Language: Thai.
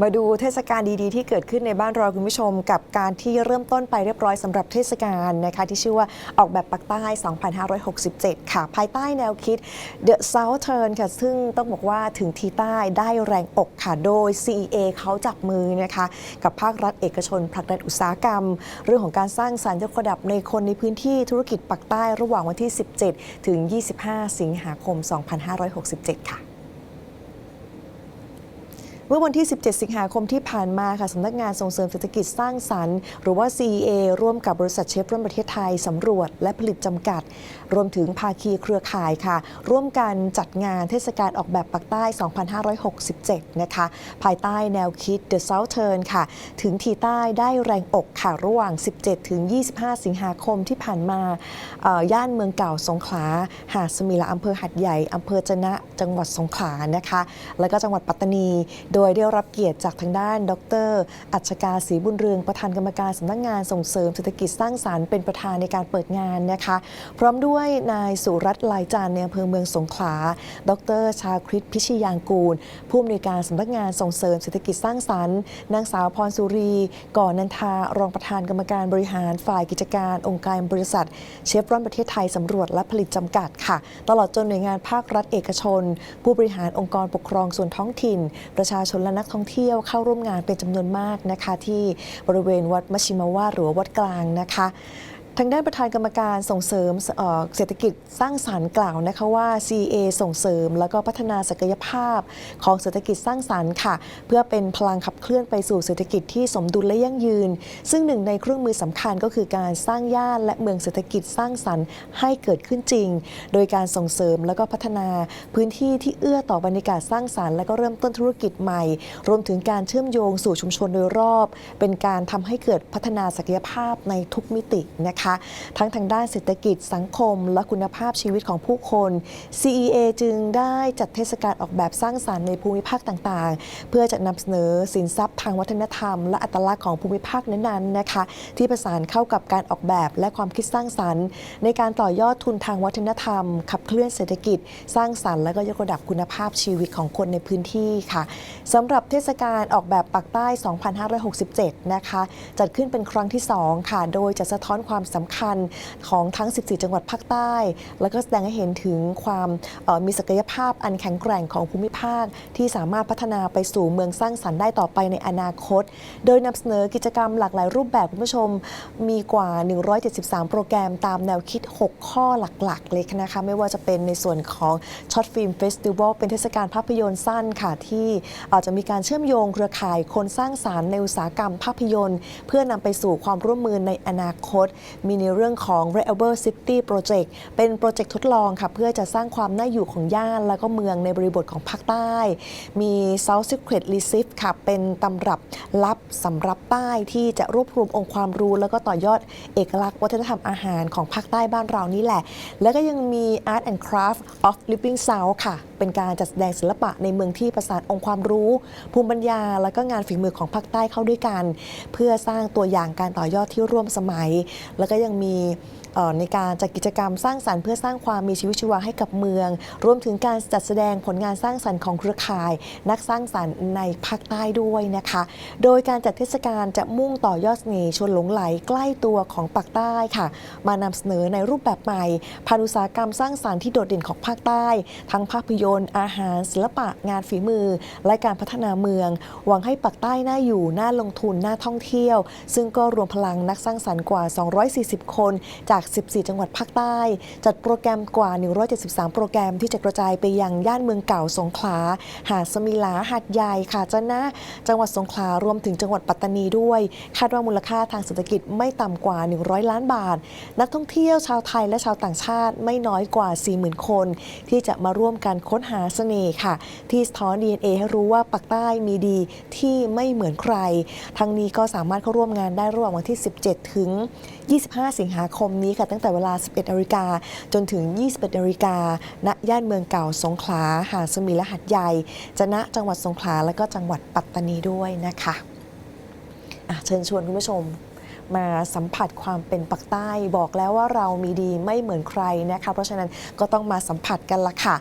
มาดูเทศกาลดีๆ ที่เกิดขึ้นในบ้านเราคุณผู้ชม กับการที่เริ่มต้นไปเรียบร้อยสำหรับเทศกาลนะคะที่ชื่อว่าออกแบบปักใต้ 2567 ค่ะ ภายใต้แนวคิด The Southern ค่ะ ซึ่งต้องบอกว่าถึงทีใต้ได้แรงอกค่ะ โดย CEA เขาจับมือนะคะ กับภาครัฐเอกชนผลักดันอุตสาหกรรม เรื่องของการสร้างสรรค์ยกระดับในคนในพื้นที่ธุรกิจปักใต้ระหว่างวันที่ 17 ถึง 25 สิงหาคม 2567 ค่ะ มื่อวันที่ 17 สิงหาคมที่ผ่านมาค่ะสำนักงานส่งเสริมเศรษฐกิจสร้างสรรค์ หรือว่า CEA ร่วมกับบริษัทเชฟร่วมประเทศไทยสำรวจและผลิตจำกัด รวมถึงภาคีเครือข่ายค่ะ ร่วมกันจัดงานเทศกาลออกแบบปักใต้ 2567 นะคะ ภายใต้แนวคิด The Southern ค่ะ ถึงทีใต้ได้แรงอกค่ะ ระหว่าง 17 ถึง 25 สิงหาคมที่ผ่านมาย่านเมืองเก่าสงขลา หาดสมิลาอำเภอหัดใหญ่อำเภอจะนะจังหวัดสงขลานะคะ แล้วก็จังหวัดปัตตานี โดยยได้รับเกียรติจากทางด้าน ดร อัชกาศรีบุญเรืองประธานกรรมการสำนักงานส่งเสริมเศรษฐกิจสร้างสารรค์เป็นประธานในการเปิดงานนะคะ พร้อมด้วยนายสุรัตน์ลายจานในอำเภอเมืองสงขลา ดร ชาคริตพิชยางกูล ผู้อำนวยการสำนักงานส่งเสริมเศรษฐกิจสร้างสรรค์ นางสาวพรสุรี ก่อนนันทารองประธานกรรมการบริหารฝ่ายกิจการองค์การบริษัท เชฟรอนประเทศไทยสำรวจและผลิตจำกัดค่ะ ตลอดจนหน่วยงานภาครัฐเอกชน ผู้บริหารองค์กรปกครองส่วนท้องถิ่น ประชาชนและนักท่องเที่ยวเข้าร่วมงานเป็นจำนวนมากนะคะ ที่บริเวณวัดมชิมาวาหรือวัดกลางนะคะ ทางด้านประธานกรรมการส่งเสริมเศรษฐกิจสร้างสรรค์กล่าวนะคะว่า CA ส่งเสริม แล้วก็พัฒนาศักยภาพของเศรษฐกิจสร้างสรรค์ค่ะ เพื่อเป็นพลังขับเคลื่อนไปสู่เศรษฐกิจที่สมดุลและยั่งยืน ซึ่งหนึ่งในเครื่องมือสำคัญก็คือการสร้างย่านและเมืองเศรษฐกิจสร้างสรรค์ให้เกิดขึ้นจริง โดยการส่งเสริมแล้วก็พัฒนาพื้นที่ที่เอื้อต่อบรรยากาศสร้างสรรค์และก็เริ่มต้นธุรกิจใหม่ รวมถึงการเชื่อมโยงสู่ชุมชนโดยรอบ เป็นการทำให้เกิดพัฒนาศักยภาพในทุกมิตินะคะทั้งทางด้านเศรษฐกิจสังคม และคุณภาพชีวิตของผู้คน CEA จึงได้จัดเทศกาลออกแบบสร้างสรรค์ในภูมิภาคต่างๆ เพื่อจะนำเสนอสินทรัพย์ทางวัฒนธรรม และอัตลักษณ์ของภูมิภาคนั้นๆนะคะ ที่ประสานเข้ากับการออกแบบและความคิดสร้างสรรค์ ในการต่อยอดทุนทางวัฒนธรรม ขับเคลื่อนเศรษฐกิจ สร้างสรรค์และก็ยกระดับคุณภาพชีวิตของคนในพื้นที่ค่ะสำหรับเทศกาลออกแบบปักใต้ 2567 นะคะ จัดขึ้นเป็นครั้งที่ 2 ค่ะ โดยจะสะท้อนความสำคัญของทั้ง 14 จังหวัดภาคใต้ แล้วก็แสดงให้เห็นถึงความมีศักยภาพอันแข็งแกร่งของภูมิภาค ที่สามารถพัฒนาไปสู่เมืองสร้างสรรค์ได้ต่อไปในอนาคต โดยนำเสนอกิจกรรมหลากหลายรูปแบบคุณผู้ชมมีกว่า 173 โปรแกรมตามแนวคิด 6 ข้อหลักๆ เลยนะคะ ไม่ว่าจะเป็นในส่วนของช็อตฟิล์มเฟสติวัลเป็นเทศกาลภาพยนตร์สั้นค่ะ ที่อาจจะมีการเชื่อมโยงเครือข่ายคนสร้างสารรค์ในอุตสาหกรรมภาพยนตร์ เพื่อนำไปสู่ความร่วมมือในอนาคตมีในเรื่องของ r e a b l e City Project เป็นโปรเจกต์ทดลองค่ะ เพื่อจะสร้างความน่าอยู่ของย่านและก็เมืองในบริบทของภาคใต้ มี South Secret Recipe ค่ะ เป็นตำรับลับสำรับใต้ที่จะรวบรวมองค์ความรู้ แล้วก็ต่อยอดเอกลักษณ์วัฒนธรรมอาหารของภาคใต้บ้านเรานี่แหละ แล้วก็ยังมี Art and Craft of Living South ค่ะ เป็นการจัดแสดงศิลปะในเมืองที่ประสานองค์ความรู้ ภูมิปัญญา และก็งานฝีมือของภาคใต้เข้าด้วยกัน เพื่อสร้างตัวอย่างการต่อยอดที่ร่วมสมัย แล้วก็ยังมีในการจัดกิจกรรมสร้างสรรค์เพื่อสร้างความมีชีวิตชีวาให้กับเมือง รวมถึงการจัดแสดงผลงานสร้างสรรค์ของเครือข่าย นักสร้างสรรค์ในภาคใต้ด้วยนะคะ โดยการจัดเทศกาลจะมุ่งต่อยอดเสน่ห์ชวนหลงไหลใกล้ตัวของปากใต้ค่ะ มานำเสนอในรูปแบบใหม่ผ่านอุตสาหกรรมสร้างสรรค์ที่โดดเด่นของภาคใต้ ทั้งภาพยนตร์นอาหาร ศิลปะ งานฝีมือ และการพัฒนาเมือง หวังให้ปากใต้น่าอยู่ น่าลงทุน น่าท่องเที่ยว ซึ่งก็รวมพลังนักสร้างสรรค์กว่า 240 คนจาก 14 จังหวัดภาคใต้ จัดโปรแกรมกว่า 173 โปรแกรมที่จะกระจายไปยังย่านเมืองเก่าสงขลา หาดสมิลา หาดใหญ่ค่ะจะนะจังหวัดสงขลารวมถึงจังหวัดปัตตานีด้วย คาดว่ามูลค่าทางเศรษฐกิจไม่ต่ำกว่า 100 ล้านบาท นักท่องเที่ยวชาวไทยและชาวต่างชาติไม่น้อยกว่า 40,000 คน ที่จะมาร่วมกันค้นหาเสน่ห์ค่ะ ที่สะท้อน DNA ให้รู้ว่าปักใต้มีดีที่ไม่เหมือนใคร ทั้งนี้ก็สามารถเข้าร่วมงานได้ระหว่างวันที่ 17 ถึง 25 สิงหาคมนี้ค่ะ ตั้งแต่เวลา 11นาฬิกาจนถึง 21นาฬิกาณย่านเมืองเก่าสงขลาหาดสมิและหาดใหญ่จะณจังหวัดสงขลาและก็จังหวัดปัตตานีด้วยนะคะอะเชิญชวนคุณผู้ชมมาสัมผัสความเป็นปักใต้บอกแล้วว่าเรามีดีไม่เหมือนใครนะคะ เพราะฉะนั้นก็ต้องมาสัมผัสกันละค่ะ